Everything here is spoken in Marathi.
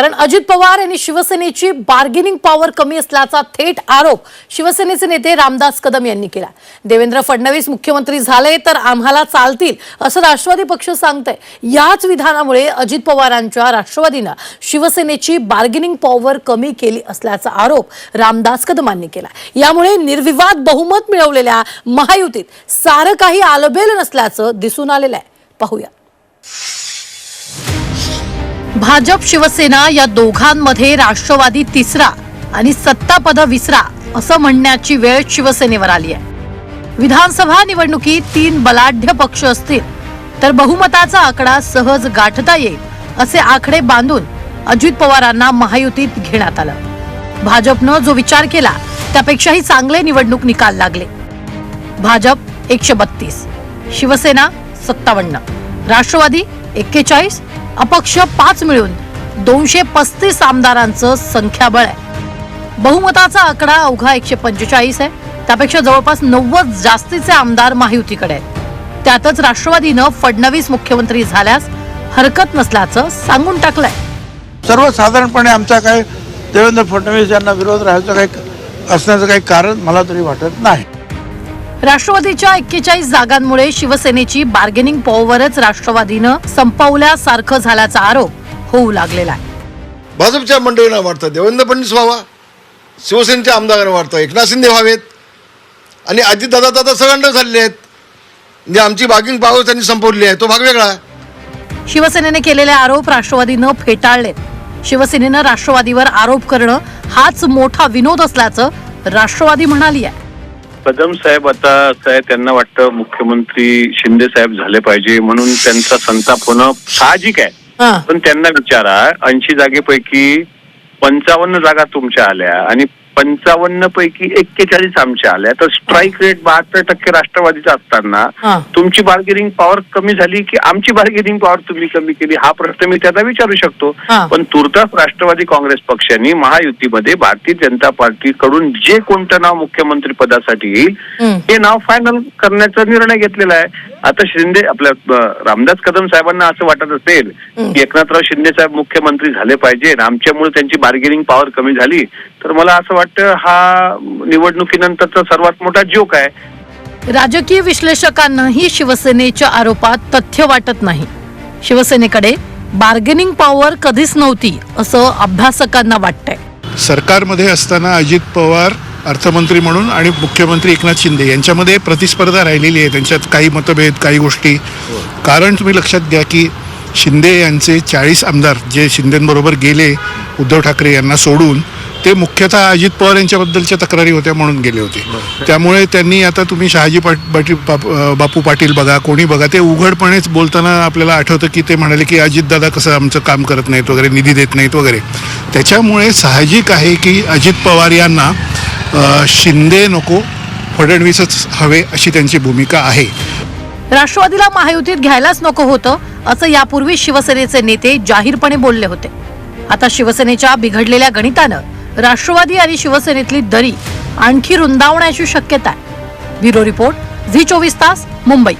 कारण अजित पवार यांनी शिवसेनेची बार्गेनिंग पॉवर कमी असल्याचा थेट आरोप शिवसेनेचे नेते रामदास कदम यांनी केला. देवेंद्र फडणवीस मुख्यमंत्री झाले तर आम्हाला चालतील असं राष्ट्रवादी पक्ष सांगतंय. याच विधानामुळे अजित पवारांच्या राष्ट्रवादीनं शिवसेनेची बार्गेनिंग पॉवर कमी केली असल्याचा आरोप रामदास कदमांनी केला. यामुळे निर्विवाद बहुमत मिळवलेल्या महायुतीत सारं काही आलबेल नसल्याचं दिसून आलेलं आहे. पाहूया. भाजप शिवसेना या दोघांमध्ये राष्ट्रवादी तिसरा आणि सत्तापद विसरा असं म्हणण्याची वेळ शिवसेनेवर आली आहे. विधानसभा निवडणुकीत तीन बलाढ्य पक्ष असतील तर बहुमताचा आकडा सहज गाठता येईल असे आकडे बांधून अजित पवारांना महायुतीत घेण्यात आलं. भाजपनं जो विचार केला त्यापेक्षाही चांगले निवडणूक निकाल लागले. भाजप एकशे बत्तीस शिवसेना सत्तावन्न राष्ट्रवादी एक्केचाळीस अपक्ष पाच मिळून दोनशे पस्तीस आमदारांचं संख्याबळ आहे. बहुमताचा आकडा अवघा एकशे पंचेचाळीस आहे. त्यापेक्षा जवळपास नव्वद जास्तीचे आमदार महायुतीकडे आहेत. त्यातच राष्ट्रवादीनं फडणवीस मुख्यमंत्री झाल्यास हरकत नसल्याचं सांगून टाकलंय. सर्वसाधारणपणे आमचा काही देवेंद्र फडणवीस यांना विरोध राहायचा काही असण्याचं काही कारण मला तरी वाटत नाही. राष्ट्रवादीच्या एक्केचाळीस जागांमुळे शिवसेनेची बार्गेनिंग पॉवरच राष्ट्रवादीनं संपवल्यासारखं झाल्याचा आरोप होऊ लागलेला आहे. भाजपच्या मंडळींना वाटतं देवेंद्र फडणवीस व्हावा शिवसेनेच्या आमदारांना वाटतं एकनाथ शिंदे व्हावेत आणि अजितदादा दादा सगळ्यांना झालेले आहेत. म्हणजे आमची बागिंग पावर त्यांनी संपवली आहे तो भाग वेगळा शिवसेनेने केलेले आरोप राष्ट्रवादीनं फेटाळलेत. शिवसेनेनं राष्ट्रवादीवर आरोप करणं हाच मोठा विनोद असल्याचं राष्ट्रवादी म्हणाली आहे. कदम साहेब आता असं आहे त्यांना वाटतं मुख्यमंत्री शिंदे साहेब झाले पाहिजे म्हणून त्यांचा संताप होणं साहजिक आहे हं. पण त्यांना विचारा ऐंशी जागेपैकी पंचावन्न जागा तुमच्या आल्या आणि पंचावन्न पैकी एक्केचाळीस आमच्या आल्या तर स्ट्राईक रेट बहात्तर टक्के राष्ट्रवादीचा असताना हा. तुमची बार्गेनिंग पॉवर कमी झाली की आमची बार्गेनिंग पॉवर तुम्ही कमी केली हा प्रश्न मी त्याचा विचारू शकतो हा. पण तुर्तास राष्ट्रवादी काँग्रेस पक्षाने महायुतीमध्ये भारतीय जनता पार्टीकडून जे कोणतं नाव मुख्यमंत्री पदासाठी येईल हं. हे नाव फायनल करण्याचा निर्णय घेतलेला आहे आता शिंदे आपल्या रामदास कदम साहेबांना असं वाटत असेल. की एकनाथराव शिंदे साहेब मुख्यमंत्री झाले पाहिजे आणि आमच्यामुळे त्यांची बार्गेनिंग पॉवर कमी झाली तर मला असं वाटतं हा निवडणुकीनंतरचा सर्वात मोठा जोक आहे. राजकीय विश्लेषकांनाही शिवसेनेच्या आरोपात तथ्य वाटत नाही. शिवसेनेकडे बार्गेनिंग पॉवर कधीच नव्हती असं अभ्यासकांना वाटतंय. सरकारमध्ये असताना अजित पवार अर्थमंत्री म्हणून आणि मुख्यमंत्री एकनाथ शिंदे यांच्यामध्ये प्रतिस्पर्धा राहिलेली आहे. त्यांच्यात काही मतभेद काही गोष्टी. कारण तुम्ही लक्षात घ्या की शिंदे यांचे चाळीस आमदार जे शिंदेबरोबर गेले उद्धव ठाकरे यांना सोडून ते मुख्यतः अजित पवार यांच्याबद्दलच्या तक्रारी होत्या म्हणून गेले होते. त्यामुळे त्यांनी आता तुम्ही शहाजी पाट पाटील बाप- पाटील बघा कोणी बघा ते उघडपणेच बोलताना आपल्याला आठवतं की ते म्हणाले की अजितदादा कसं आमचं काम करत नाहीत वगैरे निधी देत नाहीत वगैरे. त्याच्यामुळे साहजिक आहे की अजित पवार यांना शिंदे नको फडणवीसच हवे अशी त्यांची भूमिका आहे. राष्ट्रवादीला महायुतीत घ्यायलाच नको होतं असं यापूर्वी शिवसेनेचे नेते जाहीरपणे बोलले होते. आता शिवसेनेच्या बिघडलेल्या गणितानं राष्ट्रवादी आणि शिवसेनेतली दरी आणखी रुंदावण्याची शक्यता आहे. ब्युरो रिपोर्ट झी चोवीस तास मुंबई.